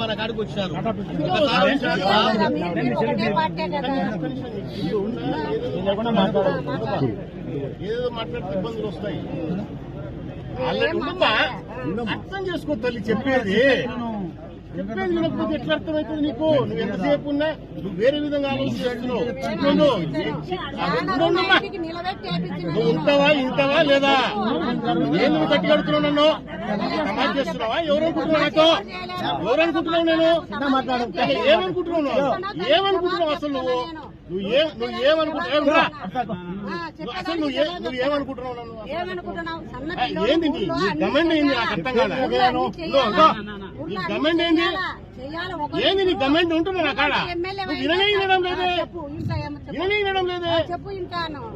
మన కాడికి. ఏదో మాట్లాడితే ఇబ్బందులు వస్తాయి. అర్థం చేసుకో తల్లి చెప్పేది. చెప్పేది వినకపోతే ఎట్లా అర్థమవుతుంది నీకు? నువ్వు ఎంతసేపు ఉన్నా నువ్వు వేరే విధంగా ఆలోచన చేస్తున్నావు. నువ్వు ఉంటావా ఇంటావా లేదా? నేను కట్టి కడుతున్నావు నన్ను. సమాజ్ చేస్తున్నావా ఎవరనుకుంటున్నావు నాతో? ఎవరనుకుంటున్నావు నేను? ఏమనుకుంటున్నావు? నువ్వు ఏమనుకుంటున్నావు అసలు నువ్వు? నువ్వు ఏ నువ్వు ఏమనుకుంటున్నావు? అసలు నువ్వు నువ్వు ఏమనుకుంటున్నావు నన్ను? ఏంది నీ- ఏంది? నాకు అర్థం కాదు నీ ఏంది? ఏంది నీ ఉంటున్నా కాడ. విననే వినడం లేదే. విననే వినడం లేదే. చెప్పు ఇంకా